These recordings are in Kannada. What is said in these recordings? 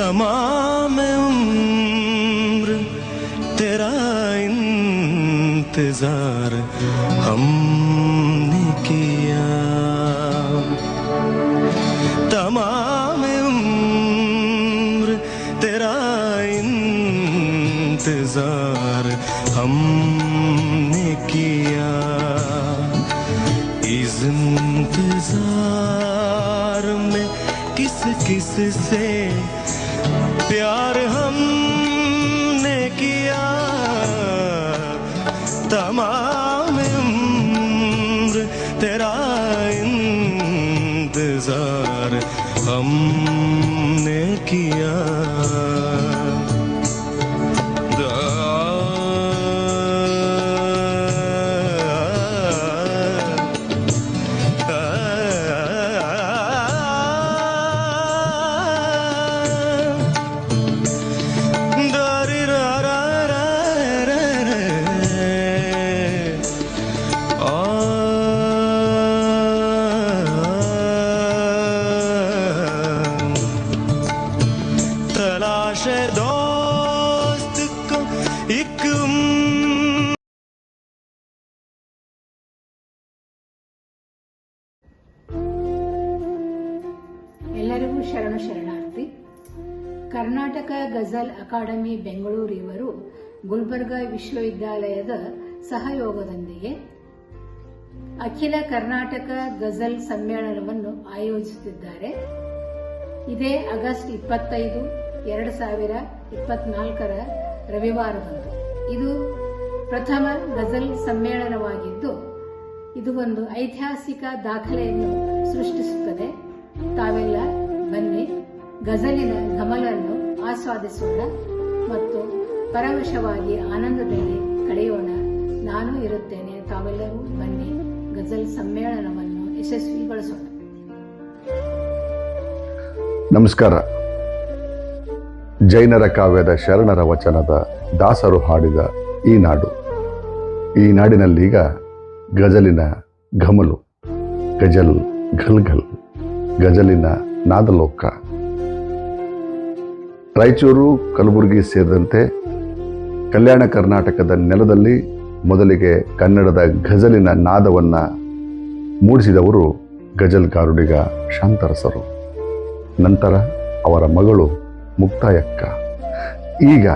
तमाम उम्र तेरा इंतज़ार हमने किया। तमाम उम्र तेरा इंतज़ार हमने किया। इस इंतज़ार में किस किस से प्यार हमने किया तमाम उम्र तेरा इंतज़ार हमने किया। तलाश है दोस्त को एक उम्र ಎಲ್ಲರಿಗೂ ಶರಣು ಶರಣಾರ್ಥಿ ಕರ್ನಾಟಕ ಗಜಲ್ ಅಕಾಡೆಮಿ ಬೆಂಗಳೂರು ಇವರು ಗುಲ್ಬರ್ಗಾ ವಿಶ್ವವಿದ್ಯಾಲಯದ ಸಹಯೋಗದೊಂದಿಗೆ ಅಖಿಲ ಕರ್ನಾಟಕ ಗಜಲ್ ಸಮ್ಮೇಳನವನ್ನು ಆಯೋಜಿಸುತ್ತಿದ್ದಾರೆ ಇದೇ ಆಗಸ್ಟ್ ಇಪ್ಪತ್ತೈದು ಎರಡು ಸಾವಿರ ಇಪ್ಪತ್ನಾಲ್ಕರ ರವಿವಾರದಂದು ಇದು ಪ್ರಥಮ ಗಜಲ್ ಸಮ್ಮೇಳನವಾಗಿದ್ದು, ಇದು ಒಂದು ಐತಿಹಾಸಿಕ ದಾಖಲೆಯನ್ನು ಸೃಷ್ಟಿಸುತ್ತದೆ. ತಾವೆಲ್ಲ ಬನ್ನಿ, ಗಜಲಿನ ಗಮಲನ್ನು ಆಸ್ವಾದಿಸೋಣ ಮತ್ತು ಪರವಶವಾಗಿ ಆನಂದದಲ್ಲಿ ಕಳೆಯೋಣ. ನಾನು ಇರುತ್ತೇನೆ, ತಾವೆಲ್ಲರೂ ಬನ್ನಿ, ಗಜಲ್ ಸಮ್ಮೇಳನವನ್ನು ಯಶಸ್ವಿಗೊಳಿಸೋಣ. ನಮಸ್ಕಾರ. ಜೈನರ ಕಾವ್ಯದ ಶರಣರ ವಚನದ ದಾಸರು ಹಾಡಿದ ಈ ನಾಡು. ಈ ನಾಡಿನಲ್ಲೀಗ ಗಜಲಿನ ಘಮಲು, ಗಜಲ್ ಘಲ್ ಘಲ್ ಗಜಲಿನ ನಾದಲೋಕ. ರಾಯಚೂರು, ಕಲಬುರಗಿ ಸೇರಿದಂತೆ ಕಲ್ಯಾಣ ಕರ್ನಾಟಕದ ನೆಲದಲ್ಲಿ ಮೊದಲಿಗೆ ಕನ್ನಡದ ಗಜಲಿನ ನಾದವನ್ನು ಮೂಡಿಸಿದವರು ಗಜಲ್ಗಾರುಡಿಗ ಶಾಂತರಸರು. ನಂತರ ಅವರ ಮಗಳು ಮುಕ್ತಾಯಕ್ಕ. ಈಗ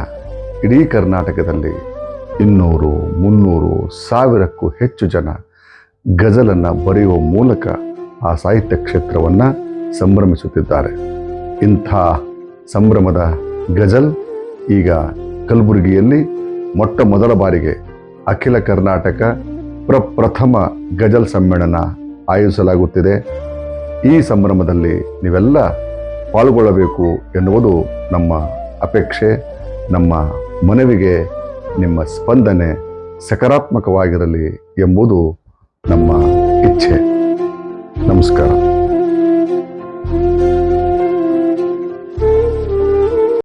ಇಡೀ ಕರ್ನಾಟಕದಲ್ಲಿ ಇನ್ನೂರು ಮುನ್ನೂರು ಸಾವಿರಕ್ಕೂ ಹೆಚ್ಚು ಜನ ಗಜಲನ್ನು ಬರೆಯುವ ಮೂಲಕ ಆ ಸಾಹಿತ್ಯ ಕ್ಷೇತ್ರವನ್ನು ಸಂಭ್ರಮಿಸುತ್ತಿದ್ದಾರೆ. ಇಂಥ ಸಂಭ್ರಮದ ಗಜಲ್ ಈಗ ಕಲಬುರಗಿಯಲ್ಲಿ ಮೊಟ್ಟ ಮೊದಲ ಬಾರಿಗೆ ಅಖಿಲ ಕರ್ನಾಟಕ ಪ್ರಪ್ರಥಮ ಗಜಲ್ ಸಮ್ಮೇಳನ ಆಯೋಜಿಸಲಾಗುತ್ತಿದೆ. ಈ ಸಂಭ್ರಮದಲ್ಲಿ ನೀವೆಲ್ಲ ಪಾಲ್ಗೊಳ್ಳಬೇಕು ಎನ್ನುವುದು ನಮ್ಮ ಅಪೇಕ್ಷೆ ನಮ್ಮ ಮನವಿಗೆ ನಿಮ್ಮ ಸ್ಪಂದನೆ ಸಕಾರಾತ್ಮಕವಾಗಿರಲಿ ಎಂಬುದು ನಮ್ಮ ಇಚ್ಛೆ. ನಮಸ್ಕಾರ.